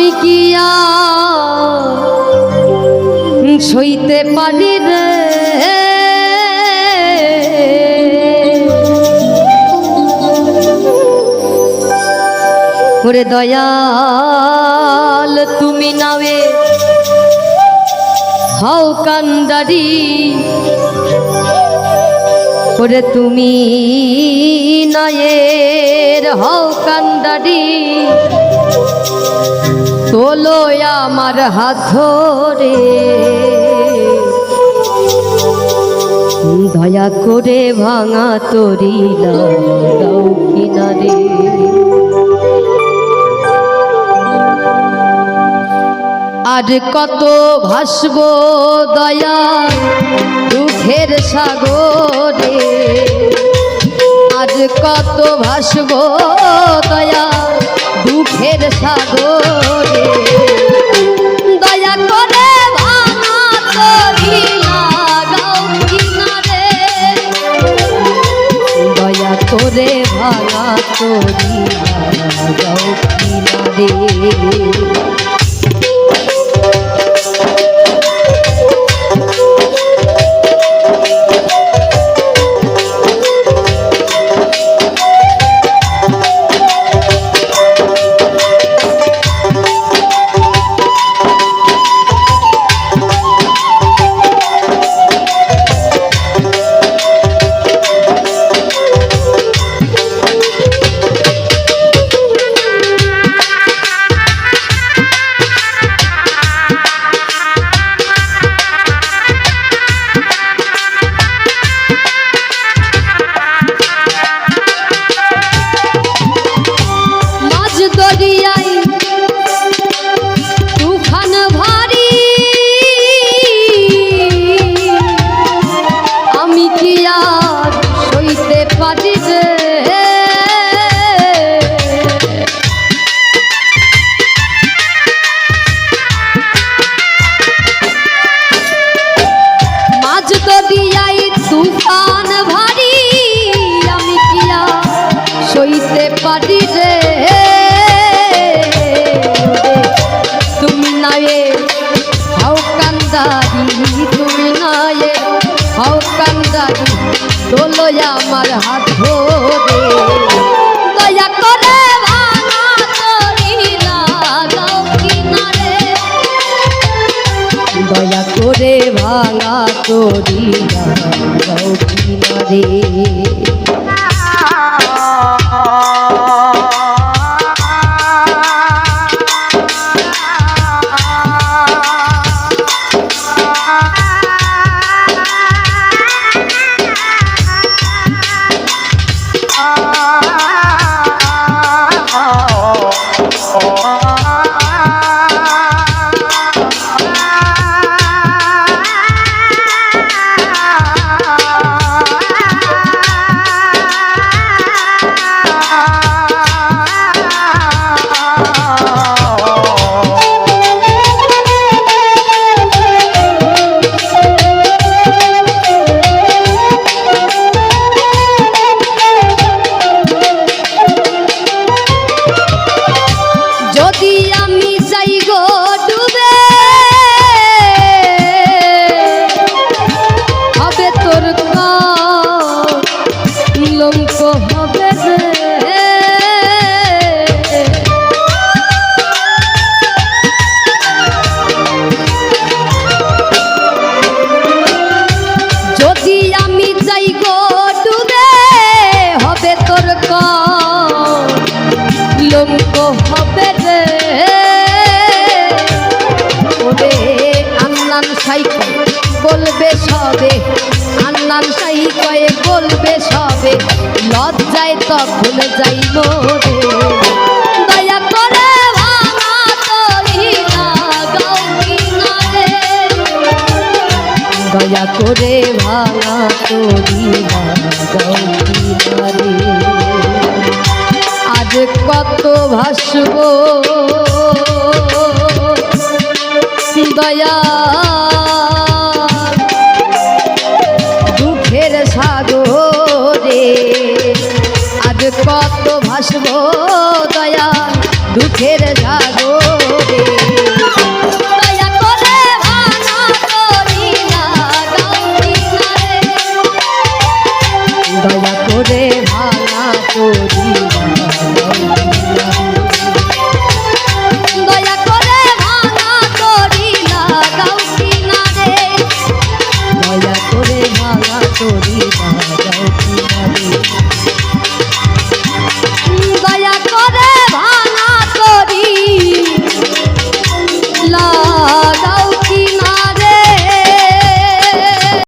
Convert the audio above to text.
আমি কি সইতে পারি রে? ওরে দয়াল, তুমি নাবে হাও কান্দারি। ওরে তুমি নয়ের হও কান্দারি। তোলো আমার হাত ধরে। দয়া করে ভাঙা তরি কিনারে। আর কত ভাসব দয়া দুঃখের সাগরে। আজ কত ভাসব দয়া দুঃখের সাগরে। দয়া করে ভাঙা তরি লাগাও দয়া করে ভাঙা তরি লাগাও কিনারে রে তুমি নায়ে, হাও কান্দারি, তুমি নায়ে, হাও কান্দারি তোলো আমার হাত ধরে। দয়া ভাঙা করে কিনারে। লঙ্ক হবে রে। ওরে আন্নান সাইক বলবে সবে। আন্নান সাই কয়ে, বলবে সবে। লজ্জায় তখন যাইব রে। দয়া করে ভাঙা তরি ভাঙা কত ভাসব। দয়া দুঃখের সাগরে আজ কত ভাসব। দয়া দুঃখের সাগরে